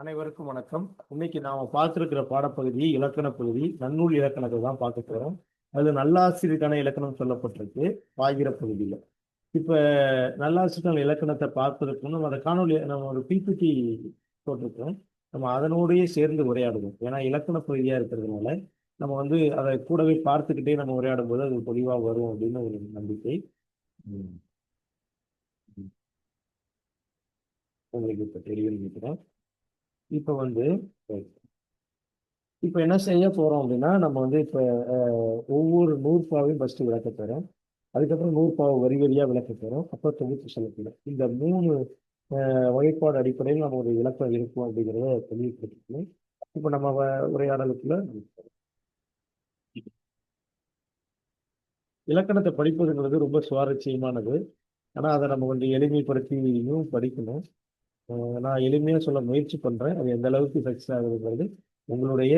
அனைவருக்கும் வணக்கம். இன்னைக்கு நாம பார்த்திருக்கிற பாடப்பகுதி இலக்கண பகுதி. நன்னூல் இலக்கணத்தை தான் பார்க்க போறோம். அது நல்லாசிரியருக்கான இலக்கணம் சொல்லப்பட்டிருக்கு பாய்கிற பகுதியில். இப்ப நல்லாசிரியருக்கான இலக்கணத்தை பார்ப்பதற்கு அதை நம்ம அந்த காணொலி நம்ம ஒரு பிபிடி போட்டிருக்கோம். நம்ம அதனோடயே சேர்ந்து உரையாடுவோம். ஏன்னா இலக்கண பகுதியா இருக்கிறதுனால நம்ம வந்து அதை கூடவே பார்த்துக்கிட்டே நம்ம உரையாடும் போது அது தெளிவா வரும் அப்படின்னு ஒரு நம்பிக்கை. உங்களுக்கு இப்ப தெரியும் நினைக்கிறேன். இப்போ வந்து இப்போ என்ன செய்ய போறோம் அப்படின்னா நம்ம வந்து இப்போ அஹ், ஒவ்வொரு நூறுபாவையும் ஃபஸ்ட்டு விளக்க தரோம் அதுக்கப்புறம் நூறுபாவை வரி வரியாக விளக்க தரோம் அப்புறம் தொகுப்பு சொல்லப்படும் இந்த மூணு வகைப்பாடு அடிப்படையில் நம்ம ஒரு இலக்கம் இருக்கும் அப்படிங்கிறத தெளிவுபடுத்திக்கணும். இப்போ நம்ம வ- உரையாடலுக்குள்ள இலக்கணத்தை படிப்பதுங்கிறது ரொம்ப சுவாரஸ்யமானது. ஆனால் அதை நம்ம கொஞ்சம் எளிமைப்படுத்தியும் படிக்கணும். நான் எளிமையாக சொல்ல முயற்சி பண்ணுறேன் அது எந்த அளவுக்கு சக்ஸஸ் ஆகுதுங்கிறது உங்களுடைய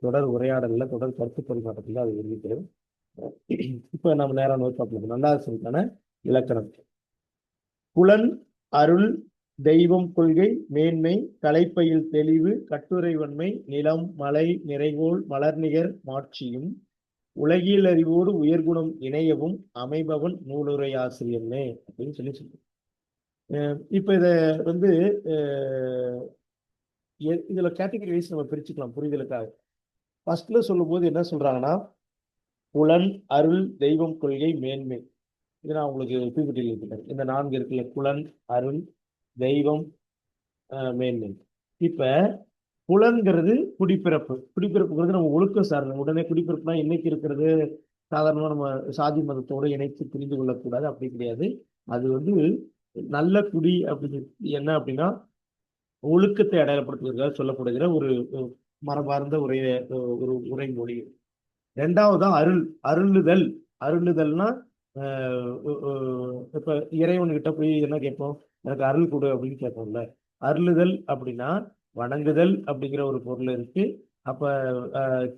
தொடர் உரையாடலில் தொடர் கருத்து பரிமாற்றத்தில் அது வெளியிட்டது இப்போ நம்ம நேரம் நோட் பார்க்கலாம் நல்லாசிரியருக்கான இலக்கணம். புலன் அருள் தெய்வம் கொள்கை மேன்மை கலைப்பையில் தெளிவு கட்டுரை வன்மை நிலம் மலை நிறைகோள் மலர்நிகர் மாட்சியும் உலகியல் அறிவோடு உயர்குணம் இணையவும் அமைபவன் நூலுரை ஆசிரியர்னே அப்படின்னு சொல்லி சொல்லுவோம் இப்போ இதை வந்து இதில் எ- கேட்டகரி வைஸ் நம்ம பிரிச்சுக்கலாம். புரிதலுக்காக. ஃபர்ஸ்ட்ல சொல்லும்போது என்ன சொல்கிறாங்கன்னா புலன் அருள் தெய்வம் கொள்கை மேன்மை. இது நான் உங்களுக்கு பிபிடியில் இருக்கிறேன் இந்த நான்கு இருக்குல்ல. புலன் அருள் தெய்வம் மேன்மை. இப்போ புலன்கிறது குடிப்பிறப்பு. குடிப்பிறப்புங்கிறது நம்ம ஒழுக்கம் சார்ந்த உடனே குடிப்பிறப்புனா இன்னைக்கு இருக்கிறது? சாதாரணமாக நம்ம சாதி மதத்தோடு இணைத்து புரிந்து கொள்ளக்கூடாது. அப்படி கிடையாது. அது வந்து நல்ல குடி அப்படின்னு என்ன அப்படின்னா ஒழுக்கத்தை அடையாளப்படுத்துவதற்காக சொல்லப்படுகிற ஒரு ஒரு மரபார்ந்த உரை ஒரு உரைமொழி ரெண்டாவதா அருள் அருளுதல். அருளுதல்னா ஆஹ் உ- இப்ப இறைவன்கிட்ட போய் என்ன கேட்போம்? எனக்கு அருள் கொடு அப்படின்னு கேட்போம்ல. அருளுதல் அப்படின்னா வணங்குதல் அப்படிங்கிற ஒரு பொருள் இருக்கு. அப்ப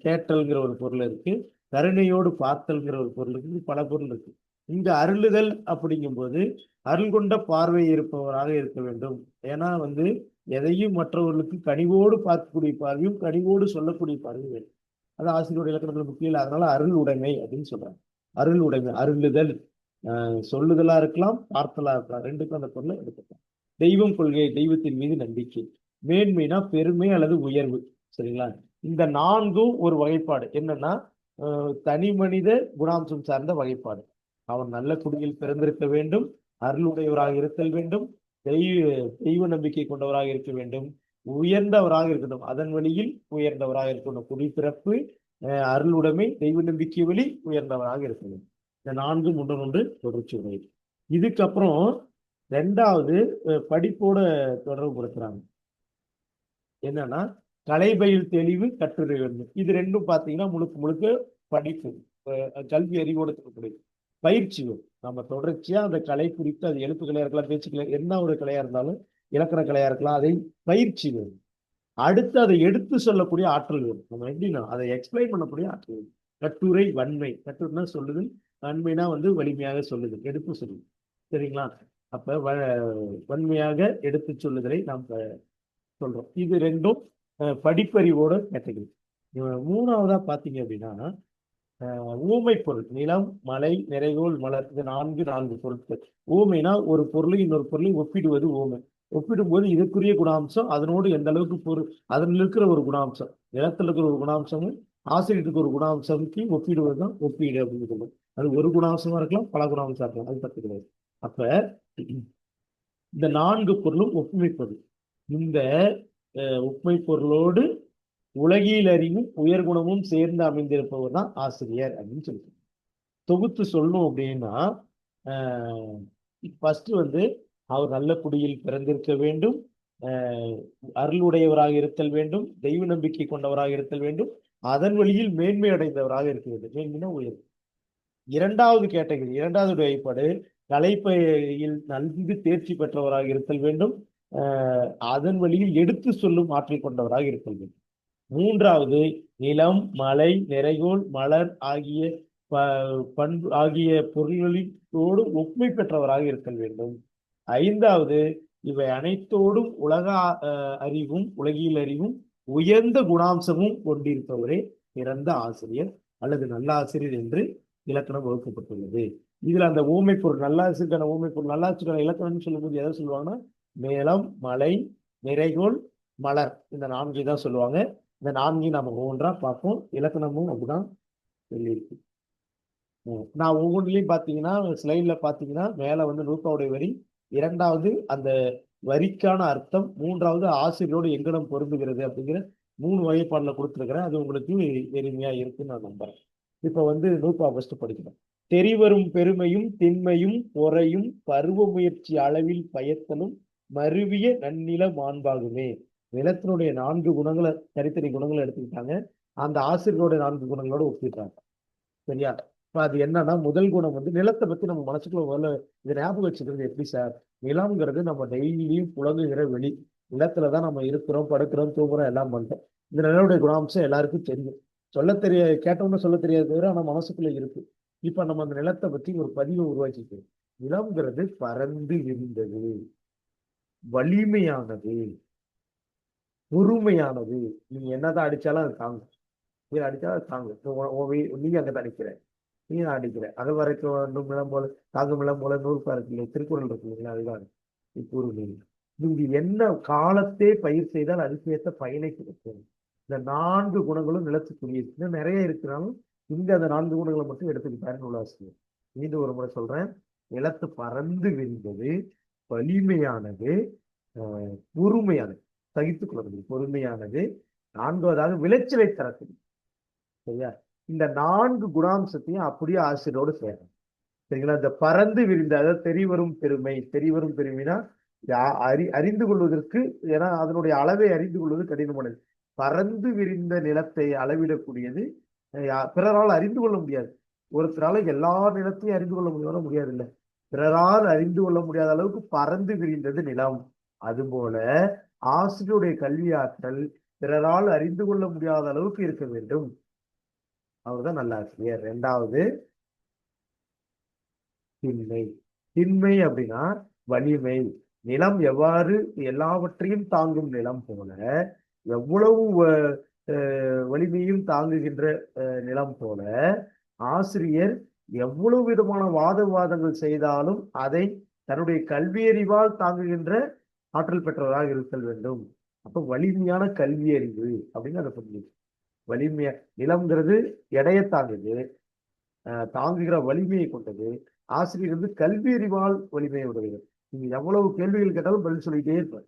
கேட்டல்ங்கிற ஒரு பொருள் இருக்கு. கருணையோடு பார்த்தல்ங்கிற ஒரு பொருள் இருக்கு. பல பொருள் இருக்கு. இங்க அருளுதல் அப்படிங்கும்போது அருள் கொண்ட பார்வை இருப்பவராக இருக்க வேண்டும். ஏன்னா வந்து எதையும் மற்றவர்களுக்கு கனிவோடு பார்க்கக்கூடிய பார்வையும் கனிவோடு சொல்லக்கூடிய பார்வையும் வேண்டும் அது ஆசிரியருடைய இலக்கணத்தில் முக்கியம் இல்லை. அதனால அருள் உடைமை அப்படின்னு சொல்றாங்க. அருள் உடைமை அருளுதல். சொல்லுதலா இருக்கலாம் பார்த்தலா இருக்கலாம். ரெண்டுக்கும் அந்த பொருளை எடுத்துக்கலாம். தெய்வம் கொள்கை தெய்வத்தின் மீது நம்பிக்கை. மேன்மைனா பெருமை அல்லது உயர்வு. சரிங்களா? இந்த நான்கும் ஒரு வகைப்பாடு. என்னன்னா தனி மனித குணாம்சம் சார்ந்த வகைப்பாடு. அவன் நல்ல குடியில் பிறந்திருக்க வேண்டும் அருளுடையவராக இருத்தல் வேண்டும் தெய்வ தெய்வ நம்பிக்கை கொண்டவராக இருக்க வேண்டும் உயர்ந்தவராக இருக்கணும். அதன் வழியில் உயர்ந்தவராக இருக்கணும். குடிப்பிறப்பு அஹ் அருளுடைமை தெய்வ நம்பிக்கை வழி உயர்ந்தவராக இருக்கணும் இந்த நான்கு ஒன்று ஒன்று தொடர்ச்சி உடையது. இதுக்கப்புறம் ரெண்டாவது படிப்போட தொடர்பு படுத்துறாங்க. என்னன்னா கலைபயில் தெளிவு கட்டுரை வேண்டும் இது ரெண்டும் பார்த்தீங்கன்னா முழுக்க முழுக்க படிப்பு கல்வி அறிவோடு இருக்கக்கூடியது பயிற்சி நம்ம தொடர்ச்சியா அந்த கலை குறித்து அது எழுப்பு கலையா இருக்கலாம் பேச்சு கலை என்ன ஒரு கலையா இருந்தாலும் இலக்கண கலையா இருக்கலாம் அதை பயிற்சி வேணும் அடுத்து அதை எடுத்து சொல்லக்கூடிய ஆற்றல் வேணும் நம்ம எப்படின்னா அதை எக்ஸ்பிளைன் பண்ணக்கூடிய ஆற்றல் வேணும் கட்டுரை வன்மை. கட்டுரைனா சொல்லுது? வன்மைனா வந்து வலிமையாக சொல்லுது. எடுத்து சொல்லுது. சரிங்களா? அப்ப வ- வன்மையாக எடுத்து சொல்லுதலை நாம் சொல்றோம். இது ரெண்டும் படிப்பறிவோட கேட்டகரி மூணாவதா பாத்தீங்க அப்படின்னா ஊமை பொருள் நிலம் மலை நிறைகோள் மலர் இது நான்கு நான்கு பொருட்கள். ஊமைனா ஒரு பொருளை இன்னொரு பொருளை ஒப்பிடுவது ஊமை. ஒப்பிடும்போது இதுக்குரிய குணாம்சம் அதனோடு எந்த அளவுக்கு பொருள் அதில் இருக்கிற ஒரு குணாம்சம் நிலத்தில் இருக்கிற ஒரு குணாம்சமும் ஆசிரியருக்கு ஒரு குணாம்சம்க்கு ஒப்பிடுவது தான் ஒப்பீடு அப்படின்னு சொல்லுவோம். அது ஒரு குணாம்சமா இருக்கலாம் பல குணாம்சம் இருக்கலாம் அது பத்து கிடையாது. அப்ப இந்த நான்கு பொருளும் ஒப்புமை பொருள். இந்த ஒப்புமை பொருளோடு உலகியல் அறிவும் உயர்குணமும் சேர்ந்து அமைந்திருப்பவர் தான் ஆசிரியர் அப்படின்னு சொல்லிட்டு. தொகுத்து சொல்லணும் அப்படின்னா ஃபர்ஸ்ட் வந்து அவர் நல்ல குடியில் பிறந்திருக்க வேண்டும். அருளுடையவராக இருத்தல் வேண்டும். தெய்வ நம்பிக்கை கொண்டவராக இருத்தல் வேண்டும். அதன் வழியில் மேன்மை அடைந்தவராக இருக்க வேண்டும். மேன்மைனா உயர்வு. இரண்டாவது கேட்டகரி இரண்டாவது வகைப்பாடு கலைப்பையில் நன்கு தேர்ச்சி பெற்றவராக இருத்தல் வேண்டும். அதன் வழியில் எடுத்து சொல்லும் ஆற்றல் கொண்டவராக இருத்தல் வேண்டும். மூன்றாவது நிலம் மலை நிறைகோள் மலர் ஆகிய ப- பண்பு ஆகிய பொருள்களோடு ஒப்புமை பெற்றவராக இருத்தல் வேண்டும். ஐந்தாவது இவை அனைத்தோடும் உலக அறிவும் உலகியல் அறிவும் உயர்ந்த குணாம்சமும் கொண்டிருப்பவரே சிறந்த ஆசிரியர் அல்லது நல்ல ஆசிரியர் என்று இலக்கணம் வகுக்கப்பட்டுள்ளது. இதுல அந்த ஊமை பொருள் நல்லாசிரியருக்கான ஊமை பொருள் நல்லாசிரியருக்கான இலக்கணம்னு சொல்லும்போது எதை சொல்லுவாங்கன்னா? மேலம் மலை நிறைகோள் மலர். இந்த நான்கு தான் சொல்லுவாங்க. இந்த நான்கையும் நம்ம ஒவ்வொன்றா பார்ப்போம். இலக்கணமும் அப்படிதான் சொல்லியிருக்கு நான் ஒவ்வொன்றிலையும் பார்த்தீங்கன்னா ஸ்லைட்ல பார்த்தீங்கன்னா மேலே வந்து நூற்பாவுடைய வரி இரண்டாவது அந்த வரிக்கான அர்த்தம் மூன்றாவது ஆசிரியரோடு எங்கனம் பொருந்துகிறது அப்படிங்கிற மூணு வகைப்பாடில் கொடுத்துருக்கிறேன். அது உங்களுக்கு எளிமையாக இருக்குன்னு நான் நம்புறேன். இப்போ வந்து நூற்பா ஃபஸ்ட்டு படிக்கிறேன் தெரிவரும் பெருமையும் திண்மையும் பொறையும் பருவ முயற்சி அளவில் பயத்தலும் மருவிய நன்னில மாண்பாகுமே. நிலத்தினுடைய நான்கு குணங்களை தனித்தனி குணங்களை எடுத்துக்கிட்டாங்க. அந்த ஆசிரியரோட நான்கு குணங்களோட ஒப்பிட்டாங்க சரியா? இப்போ அது என்னன்னா முதல் குணம் வந்து நிலத்தை பத்தி நம்ம மனசுக்குள்ள முதல்ல இதை ஞாபகம் வச்சுக்கிறது எப்படி சார்? நிலம்ங்கிறது நம்ம டெய்லியும் புழங்குகிற வெளி. நிலத்துல தான் நம்ம இருக்கிறோம் படுக்கிறோம் தூங்குறோம் எல்லாம் பண்றோம். இந்த நிலவுடைய குணாம்சம் எல்லாருக்கும் தெரியும். சொல்ல தெரிய கேட்டோம்னு சொல்ல தெரியாது தவிர ஆனால் மனசுக்குள்ள இருக்கு. இப்ப நம்ம அந்த நிலத்தை பத்தி ஒரு பதிவை உருவாக்கிக்கிறோம். நிலம்ங்கிறது பறந்து இருந்தது. வலிமையானது. பொறுமையானது. நீ என்னதான் அடிச்சாலும் அது தாங்கும். நீ அடிச்சாலும் அது தாங்கும். நீ உன் அடிக்கிற நீ நான் அடிக்கிற. அகல் வரைக்கும் வேண்டும் இளம் போல தாங்கும் இளம் போல நூறுப்பா இருக்கு இல்லையா திருக்குறள் இருக்கு இல்லைங்களா அதுதான் இப்பொருள் நீங்க என்ன காலத்தே பயிர் செய்தால் அதுக்கேற்ற பயனை கிடைக்கும். இந்த நான்கு குணங்களும் நிலத்துக்குரிய. இன்னும் நிறைய இருக்கிறாலும் இங்க அந்த நான்கு குணங்களை மட்டும் எடுத்துக்கிட்டாரு நூலாசிரியர் மீண்டும் ஒரு முறை சொல்றேன். நிலத்து பறந்து விரிந்தது வலிமையானது பொறுமையானது. சகித்துக் கொள்ளக்கூடிய பொறுமையானது நான்காவதாக விளைச்சலை தரக்கூடிய சரியா? இந்த நான்கு குணாம்சத்தையும் அப்படியே ஆசிரியரோடு சேரும். சரிங்களா? இந்த பறந்து விரிந்த அதாவது தெரிவரும் பெருமை தெரிவரும் பெருமைனா அறி அறிந்து கொள்வதற்கு ஏன்னா அதனுடைய அளவை அறிந்து கொள்வது கடினமானது. பறந்து விரிந்த நிலத்தை அளவிடக்கூடியது பிறரால் அறிந்து கொள்ள முடியாது. ஒருத்தரால எல்லா நிலத்தையும் அறிந்து கொள்ள முடியும்னா முடியாது இல்ல பிறரால் அறிந்து கொள்ள முடியாத அளவுக்கு பறந்து விரிந்தது நிலம். அதுபோல ஆசிரியருடைய கல்வி ஆற்றல் பிறரால் அறிந்து கொள்ள முடியாத அளவுக்கு இருக்க வேண்டும். அவர்தான் நல்ல ஆசிரியர். ரெண்டாவது திண்மை. திண்மை அப்படின்னா வலிமை. நிலம் எவ்வாறு எல்லாவற்றையும் தாங்கும் நிலம் போல எவ்வளவு வ- வலிமையும் தாங்குகின்ற நிலம் போல ஆசிரியர் எவ்வளவு விதமான வாத விவாதங்கள் செய்தாலும் அதை தன்னுடைய கல்வியறிவால் தாங்குகின்ற ஆற்றல் பெற்றவராக இருத்தல் வேண்டும். அப்போ வலிமையான கல்வியறிவு அப்படின்னு அதை சொல்லி வலிமையா நிலம்ங்கிறது எடையை தாங்குது. தாங்குகிற வலிமையை கொண்டது. ஆசிரியர் வந்து கல்வி அறிவால் வலிமையை உடையது நீங்க எவ்வளவு கேள்விகள் கேட்டாலும் பதில் சொல்லிட்டே இருப்பார்.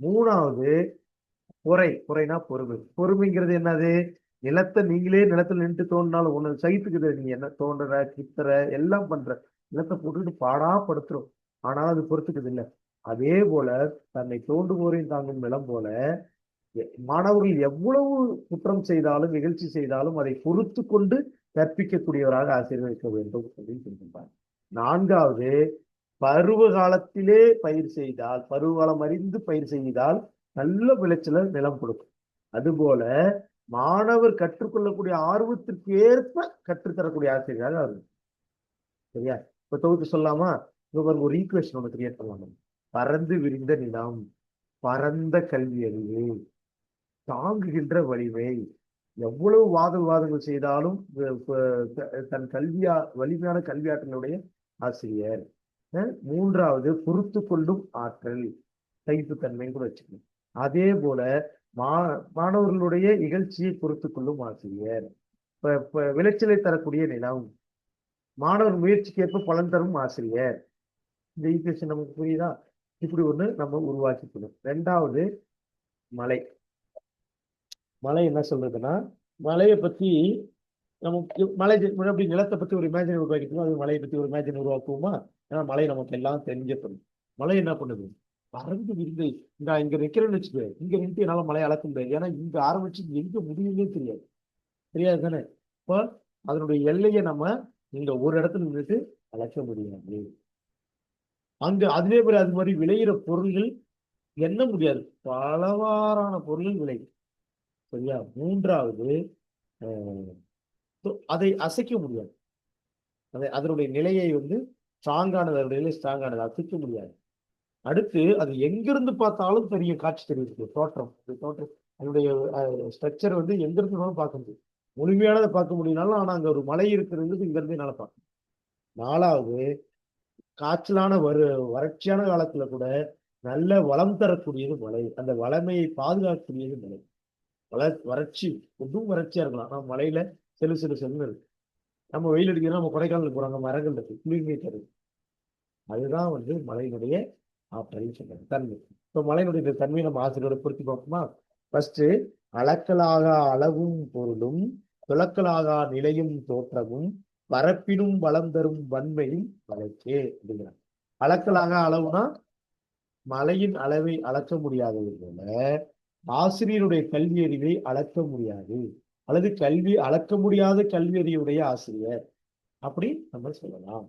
மூணாவது பொறை. பொறைனா பொறுமை. பொறுமைங்கிறது என்னது? நிலத்தை நீங்களே நிலத்துல நின்று தோண்டினாலும் ஒன்று சகித்துக்குது. நீங்க என்ன தோண்டுற கித்துற எல்லாம் பண்ற. நிலத்தை போட்டுக்கிட்டு பாடா படுத்துரும். ஆனால் அது பொறுத்துக்குது இல்லை. அதே போல தன்னை தோண்டுவோரையும் தாங்கும் நிலம் போல மாணவர்கள் எவ்வளவு குற்றம் செய்தாலும் நிகழ்ச்சி செய்தாலும் அதை பொறுத்து கொண்டு கற்பிக்கக்கூடியவராக ஆசிரியர் இருக்க வேண்டும் அப்படின்னு சொல்கின்றார் நான்காவது பருவ காலத்திலே பயிர் செய்தால் பருவகாலம் அறிந்து பயிர் செய்தால் நல்ல விளைச்சலை நிலம் கொடுக்கும். அதுபோல மாணவர் கற்றுக்கொள்ளக்கூடிய ஆர்வத்திற்கு ஏற்ப கற்றுத்தரக்கூடிய ஆசிரியராக அவர் சரியா? இப்ப தொகுத்து சொல்லாமா ஒரு ஈக்குவேஷன் ஒன்று கிரியேட் பண்ணலாம். பறந்து விரிந்த நிலம் பரந்த கல்வி அறிவு தாங்குகின்ற வலிமை. எவ்வளவு வாத விவாதங்கள் செய்தாலும் தன் கல்வியா வலிமையான கல்வியாற்றலுடைய ஆசிரியர். மூன்றாவது பொறுத்து கொள்ளும் ஆற்றல் சகிப்புத்தன்மைன்னு கூட வச்சுக்கணும். அதே போல மா மாணவர்களுடைய இகழ்ச்சியை பொறுத்து கொள்ளும் ஆசிரியர். இப்ப விளைச்சலை தரக்கூடிய நிலம். மாணவர் முயற்சிக்கு ஏற்ப பலன் தரும் ஆசிரியர். இந்த ஈக்குவேஷன் நமக்கு புரியுதா? இப்படி ஒண்ணு நம்ம உருவாக்கிக்கணும். ரெண்டாவது மலை. மலை என்ன சொல்றதுன்னா மலையை பத்தி நம்ம மலை அப்படி நிலத்தை பத்தி ஒரு இமேஜின் உருவாக்கிட்டோம் அது மலையை பத்தி ஒரு இமேஜின் உருவாக்குவோமா? ஏன்னா மலை நமக்கு எல்லாம் தெரிஞ்சப்படும். மலை என்ன பண்ணுது? பறந்து விரிந்து இந்த இங்க நிக்கிறேன்னு வச்சுக்கோ இங்க நின்று என்னால மலையை அளக்க முடியாது. ஏன்னா இங்க ஆரம்பிச்சு எங்க முடியுமே தெரியாது. தெரியாது தானே? இப்போ அதனுடைய எல்லையை நம்ம இங்க ஒரு இடத்துல நின்றுட்டு அளக்க முடியாது. அங்கு அதுவே போல அது மாதிரி விளையிற பொருள்கள் என்ன முடியாது. பலவாறான பொருள்கள் விளையும். சரியா? மூன்றாவது அதை அசைக்க முடியாது. அதை அதனுடைய நிலையை வந்து ஸ்ட்ராங்கானது அதனுடைய நிலை ஸ்ட்ராங்கானது அசைக்க முடியாது. அடுத்து அது எங்கிருந்து பார்த்தாலும் பெரிய காட்சி தெரியுது தோற்றம். தோற்றம் அதனுடைய ஸ்ட்ரக்சர் வந்து எங்கிருந்து பார்க்க முடியும். முழுமையானதை பார்க்க முடியும்னாலும் ஆனால் அங்கே ஒரு மலை இருக்கிறது இங்கிருந்து என்னால் பார்க்க நாலாவது காய்ச்சலான வரு வறட்சியான காலத்துல கூட நல்ல வளம் தரக்கூடியது மலை அந்த வளமையை பாதுகாக்கக்கூடியது மலை வள வறட்சி ஒன்றும் வறட்சியா இருக்கலாம். ஆனால் மலையில சிறு சிறு செல்லு இருக்கு. நம்ம வெயில் அடிக்கிறோம் நம்ம கொடைக்கானல் போறாங்க மரங்கள் இருக்கு குளிர்மை தருது அதுதான் வந்து மலையினுடைய ஆற்றல் சொல்றாங்க. தன்மை. இப்போ மலையினுடைய இந்த தன்மையை நம்ம ஆசிரியரோட பொருத்தி பார்ப்போமா? ஃபர்ஸ்ட் அளக்கலாக அளவும் பொருளும் துளக்கலாக நிலையும் தோற்றமும் வரப்பினும் வளம் தரும் வன்மையும் வழக்கே அப்படிங்கிறாங்க அளக்கலாக அளவுனா மலையின் அளவை அளக்க முடியாதது போல ஆசிரியருடைய கல்வி அறிவை அளக்க முடியாது. அல்லது கல்வி அளக்க முடியாத கல்வி அறிவுடைய ஆசிரியர் அப்படி நம்ம சொல்லலாம்.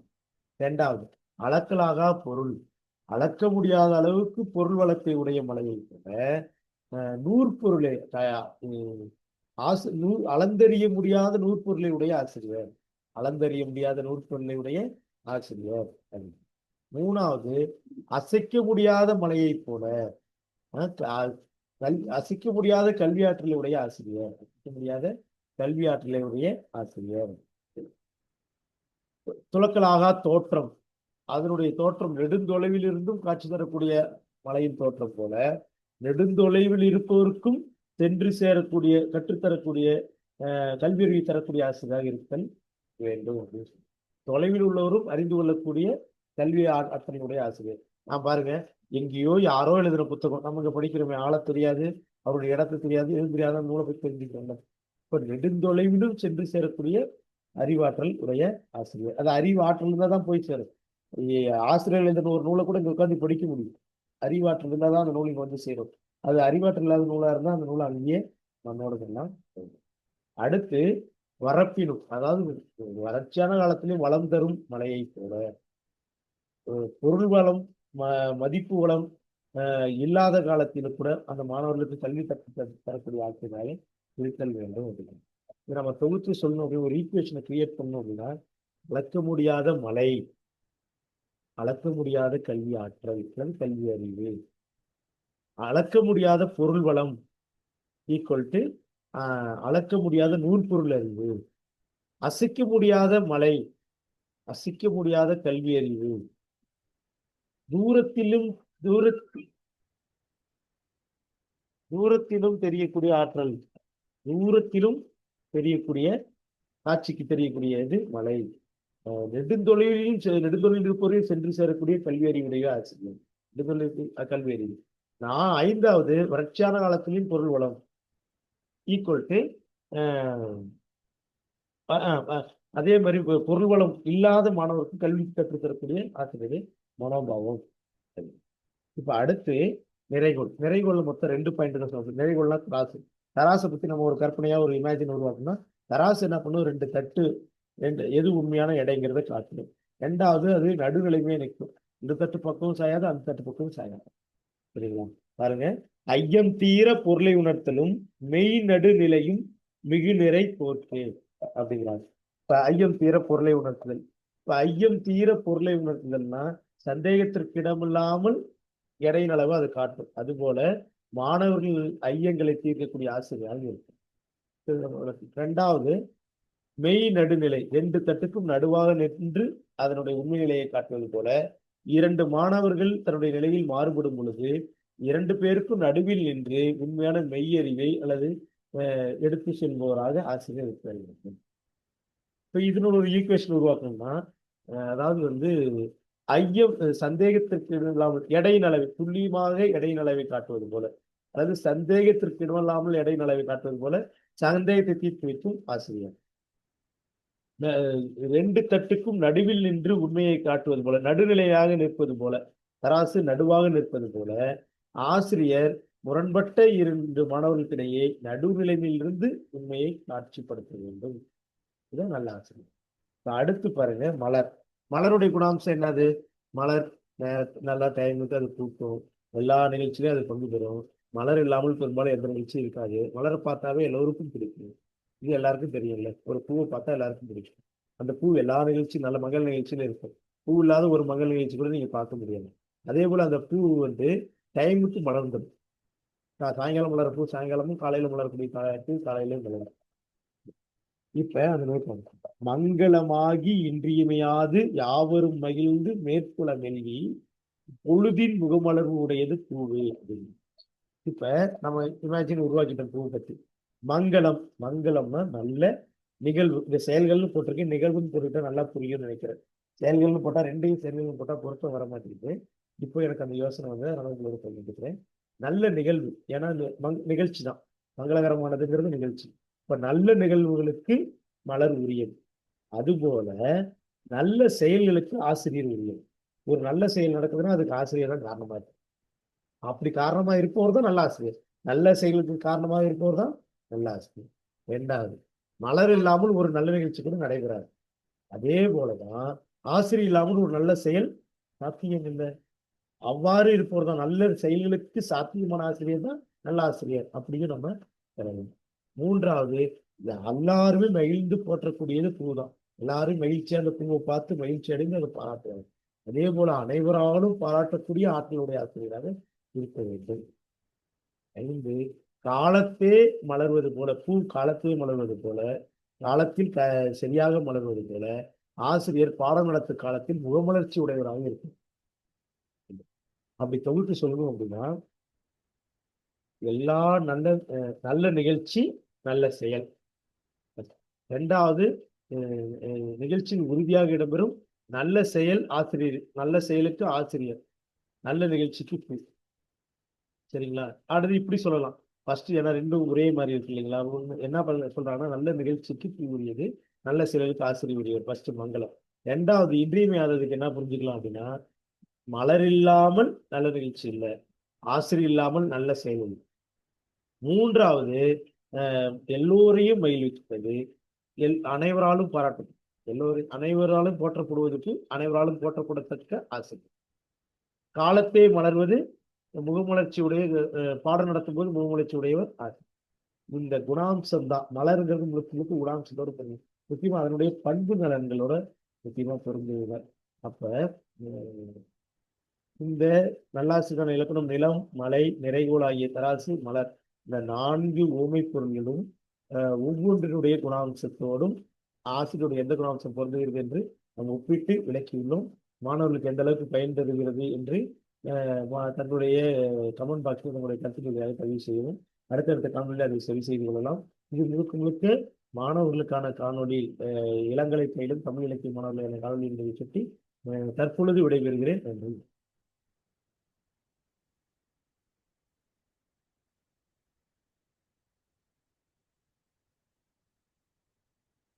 இரண்டாவது அளக்கலாகா பொருள். அளக்க முடியாத அளவுக்கு பொருள் வளத்தை உடைய மலையை போல நூற்பொருளை ஆசு நூ அளந்தறிய முடியாத நூற்பொருளை உடைய ஆசிரியர். அளந்தறிய முடியாத நூற்பொருளை ஆசிரியர் மூணாவது அசைக்க முடியாத மலையைப் போல கல் அசைக்க முடியாத கல்வி ஆற்றலுடைய ஆசிரியர் அசைக்க முடியாத கல்வி ஆற்றலை உடைய ஆசிரியர். துளக்கலாகா தோற்றம் அதனுடைய தோற்றம் நெடுந்தொலைவில் இருந்தும் காட்சி தரக்கூடிய மலையின் தோற்றம் போல நெடுந்தொலைவில் இருப்பவருக்கும் சென்று சேரக்கூடிய கற்றுத்தரக்கூடிய அஹ், கல்வி அறிவை தரக்கூடிய ஆசிரியராக இருத்தல் வேண்டும் அப்படின்னு தொலைவில் உள்ளவரும் அறிந்து கொள்ளக்கூடிய கல்வி அத்தனையுடைய ஆசிரியர். நான் பாருங்க எங்கேயோ யாரோ எழுதின புத்தகம் நமக்கு படிக்கிறோமே ஆள தெரியாது அவருடைய இடத்தை தெரியாது எதுவும் தெரியாத நூலை போய் தெரிஞ்சுக்கிறோம்ல இப்ப நெடுந்தொலைவிலும் சென்று சேரக்கூடிய அறிவாற்றல் உடைய ஆசிரியர். அது அறிவாற்றல் இருந்தால் தான் போய் சேரும். ஆசிரியர் எழுதின ஒரு நூலை கூட இங்க உட்காந்து படிக்க முடியும். அறிவாற்றல் இருந்தால் தான் அந்த நூல் இங்க வந்து சேரும். அது அறிவாற்றல் இல்லாத நூலா இருந்தால் அந்த நூலை அங்கேயே நம்மளோட எல்லாம் அடுத்து வரப்பினும் அதாவது வறட்சியான காலத்திலும் வளம் தரும் மலையை போல பொருள் வளம் ம- மதிப்பு வளம் அஹ் இல்லாத காலத்திலும் கூட அந்த மாணவர்களுக்கு கல்வி கற்று தரக்கூடிய ஆட்சியினாலே இருத்தல் வேண்டும் அப்படின்னா. இது நம்ம தொகுத்து சொல்லணும் அப்படின்னு ஒரு ஈக்குவேஷனை கிரியேட் பண்ணணும் அப்படின்னா அளக்க முடியாத மலை அளக்க முடியாத கல்வி ஆற்றல் அல்லது கல்வி அறிவு அளக்க முடியாத பொருள் வளம் ஈக்குவல் டு அளக்க முடியாத நூற்பொருள் அறிவு அசைக்க முடியாத மலை அசைக்க முடியாத கல்வி அறிவு. தூரத்திலும் தூரத்தில் தூரத்திலும் தெரியக்கூடிய ஆற்றல் தூரத்திலும் தெரியக்கூடிய காட்சிக்கு தெரியக்கூடிய இது மலை நெடுந்தொழிலும் நெடுந்தொழில் செ- இருப்பவரையும் சென்று சேரக்கூடிய கல்வி அறிவுடைய ஆசிரியர். நெடுந்தொழில் கல்வி அறிவு. நான் ஐந்தாவது வறட்சியான காலத்திலும் பொருள் வளம். Equal to uh, uh, uh, அதே மாதிரி பொருள் வளம் இல்லாத மாணவருக்கு கல்வி கற்றுத்தரக்கூடிய ஆசிரியர் மனோபாவம். இப்போ அடுத்து நிறைகோள். நிறைகோள் மொத்தம் ரெண்டு பாயிண்ட் தான் சொல்றோம் நிறைகோள்னா தராசு. தராசை பற்றி நம்ம ஒரு கற்பனையாக ஒரு இமேஜின் உருவாக்கணும்னா தராசு என்ன பண்ணும்? ரெண்டு தட்டு ரெண்டு எது உண்மையான எடைங்கிறத காட்டணும் ரெண்டாவது அது நடுநிலைமையே நிற்கும். இந்த தட்டு பக்கமும் சாயாது அந்த தட்டு பக்கமும் சாயாது. சரிங்களா பாருங்க. ஐயம் தீர பொருளை உணர்த்தலும் மெய் நடுநிலையும் மிகுநிறை போற்று அப்படிங்கிறாங்க. இப்ப ஐயம் தீர பொருளை உணர்த்துதல். இப்ப ஐயம் தீர பொருளை உணர்த்துதல்னா சந்தேகத்திற்கு இடமில்லாமல் எடையின் அளவு அது காட்டும். அதுபோல மாணவர்கள் ஐயங்களை தீர்க்கக்கூடிய ஆசிரியராக இருக்கும் ரெண்டாவது இரண்டாவது மெய் நடுநிலை. ரெண்டு தட்டுக்கும் நடுவாக நின்று அதனுடைய உண்மை நிலையை காட்டுவது போல இரண்டு மாணவர்கள் தன்னுடைய நிலையில் மாறுபடும் பொழுது இரண்டு பேருக்கும் நடுவில் நின்று உண்மையான மெய்யறிவை அல்லது அஹ், எடுத்து செல்பவராக ஆசிரியர் இருக்க வேண்டும். இப்போ இதனோட ஒரு ஈக்குவேஷன் உருவாக்கணும்னா அஹ், அதாவது வந்து ஐயம் சந்தேகத்திற்கு இல்லாமல் எடையின் அளவை துல்லியமாக எடையின் அளவை காட்டுவது போல அதாவது சந்தேகத்திற்கு இடமில்லாமல் எடையின் அளவை காட்டுவது போல சந்தேகத்தை தீர்த்து வைக்கும் ஆசிரியர். அஹ், ரெண்டு தட்டுக்கும் நடுவில் நின்று உண்மையை காட்டுவது போல நடுநிலையாக நிற்பது போல தராசு நடுவாக நிற்பது போல ஆசிரியர் முரண்பட்ட இரண்டு மாணவர்களுக்கிடையே நடுநிலைமையிலிருந்து உண்மையை காட்சிப்படுத்த வேண்டும். இதுதான் நல்ல ஆசிரியர். இப்போ அடுத்து பாருங்க மலர். மலருடைய குணாம்சம் என்னது? மலர் நல்லா டைமுக்கு அது பூக்கும் எல்லா நிகழ்ச்சியிலும் அது பங்கு பெறும். மலர் இல்லாமல் பெரும்பாலும் எந்த நிகழ்ச்சியும் இருக்காது. மலரை பார்த்தாவே எல்லோருக்கும் பிடிக்கும். இது எல்லாருக்கும் தெரியும்ல. ஒரு பூவை பார்த்தா எல்லாருக்கும் பிடிக்கும். அந்த பூ எல்லா நிகழ்ச்சியும் நல்ல மகள் நிகழ்ச்சியிலும் இருக்கும். பூ இல்லாத ஒரு மகள் நிகழ்ச்சி கூட நீங்க பார்க்க முடியாது. அதே போல அந்த பூ வந்து டைமுக்கு மலர்ந்தது. நான் சாயங்காலம் மலர பூ சாயங்காலமும் காலையில மலரக்கூடிய காலத்து காலையிலும் மலரும். இப்ப அந்த நோட் மங்களமாகி இன்றியமையாது யாவரும் மகிழ்ந்து மேற்குல மெல்வி பொழுதின் முகமலர்வு உடையது பூவே அப்படின்னு இப்ப நம்ம இமேஜின் உருவாக்கிட்டோம் பூவை பத்தி. மங்களம் மங்களம்னா நல்ல நிகழ்வு. இந்த செயல்கள்னு போட்டிருக்கேன் நிகழ்வுன்னு போட்டுட்டா நல்லா புரியும்னு நினைக்கிறேன். செயல்கள்னு போட்டா ரெண்டையும் செயல்கள்னு போட்டா பொருத்தம் வர மாட்டேங்குது இப்போ எனக்கு அந்த யோசனை வந்து அதனால உங்களோட பகிர்ந்துக்கிறேன் நல்ல நிகழ்வு ஏன்னா அந்த நிகழ்ச்சி தான். மங்களகரமானதுங்கிறது நிகழ்ச்சி. இப்போ நல்ல நிகழ்வுகளுக்கு மலர் உரியது. அதுபோல நல்ல செயல்களுக்கு ஆசிரியர் உரியது. ஒரு நல்ல செயல் நடக்குதுன்னா அதுக்கு ஆசிரியர் தான் காரணமா இருக்கு. அப்படி காரணமா இருப்பவர் தான் நல்ல ஆசிரியர். நல்ல செயலுக்கு காரணமாக இருப்பவர் தான் நல்ல ஆசிரியர். ரெண்டாவது மலர் இல்லாமல் ஒரு நல்ல நிகழ்ச்சி கூட நடைபெறாது. அதே போலதான் ஆசிரியர் இல்லாமல் ஒரு நல்ல செயல் சாத்தியம் இல்லை அவ்வாறு இருப்பவர் தான் நல்ல செயல்களுக்கு சாத்தியமான ஆசிரியர் தான் நல்ல ஆசிரியர் அப்படின்னு நம்ம பெறணும் வேண்டும் மூன்றாவது எல்லாருமே மகிழ்ந்து போற்றக்கூடியது பூ தான் எல்லாரும் மகிழ்ச்சி அந்த பூவை பார்த்து மகிழ்ச்சி அடைந்து அதை பாராட்டுவாங்க அதே போல அனைவராலும் பாராட்டக்கூடிய ஆற்றலுடைய ஆசிரியராக இருக்க வேண்டும். ஐந்து காலத்தே மலர்வது போல பூ காலத்தே மலர்வது போல காலத்தில் க சரியாக மலர்வது போல ஆசிரியர் பாடம் நடத்த காலத்தில் முகமலர்ச்சி உடையவராக இருக்கும் அப்படி தொகுத்து சொல்லணும் அப்படின்னா எல்லா நல்ல அஹ், நல்ல நிகழ்ச்சி நல்ல செயல். ரெண்டாவது அஹ், நிகழ்ச்சியில் உறுதியாக இடம்பெறும் நல்ல செயல் ஆசிரியர் நல்ல செயலுக்கு ஆசிரியர் நல்ல நிகழ்ச்சிக்கு பூ சரிங்களா? அடுத்து இப்படி சொல்லலாம். ஃபர்ஸ்ட் ஏன்னா ரெண்டும் ஒரே மாதிரி இருக்கு இல்லைங்களா? ஒண்ணு என்ன பண்ண சொல்றாங்கன்னா நல்ல நிகழ்ச்சிக்கு பூ உரியது நல்ல செயலுக்கு ஆசிரியர் உரியவர் ஃபர்ஸ்ட் மங்களம். ரெண்டாவது இன்றியமையாததுக்கு என்ன புரிஞ்சுக்கலாம் அப்படின்னா மலர் இல்லாமல் நல்ல நிகழ்ச்சி இல்லை. ஆசிரியர் இல்லாமல் நல்ல செயல் இல்லை மூன்றாவது எல்லோரையும் மகிழ்விப்பது எல் அனைவராலும் பாராட்டும் எல்லோரும் அனைவராலும் போற்றப்படுவதற்கு அனைவராலும் போற்றப்படத்தக்க ஆசிரியர். காலத்தை மலர்வது முகமலர்ச்சி உடைய பாடம் நடத்தும் போது முகமலர்ச்சி உடையவர் ஆசிரியர். இந்த குணாம்சம் தான். மலருங்கிறது முழுக்க முழுக்க குணாம்சத்தோடு பொருந்தும் முக்கியமாக அதனுடைய பண்பு நலன்களோட முக்கியமாக பொருந்துவார் அப்ப இந்த நல்லாசிரியர் இலக்கணம் நிலம் மலை நிறைகோள் ஆகிய தராசு மலர். இந்த நான்கு ஊமை பொருள்களும் ஒவ்வொன்றினுடைய குணாம்சத்தோடும் ஆசிரியருடைய எந்த குணாம்சம் பொருந்துகிறது என்று நம்ம ஒப்பிட்டு விளக்கியுள்ளோம். மாணவர்களுக்கு எந்த அளவுக்கு பயன் தருகிறது என்று தன்னுடைய கமெண்ட் பாக்ஸில் உங்களுடைய கருத்துக்களை பதிவு செய்யவும் அடுத்தடுத்த காணொலியில் அதை சரி செய்து கொள்ளலாம். இது முழுக்க முழுக்க மாணவர்களுக்கான காணொளி இளங்கலை பயிலும் தமிழ் இலக்கிய மாணவர்களுக்கான காணொலி என்பதை சுட்டி தற்பொழுது விடைபெறுகிறேன். நன்றி.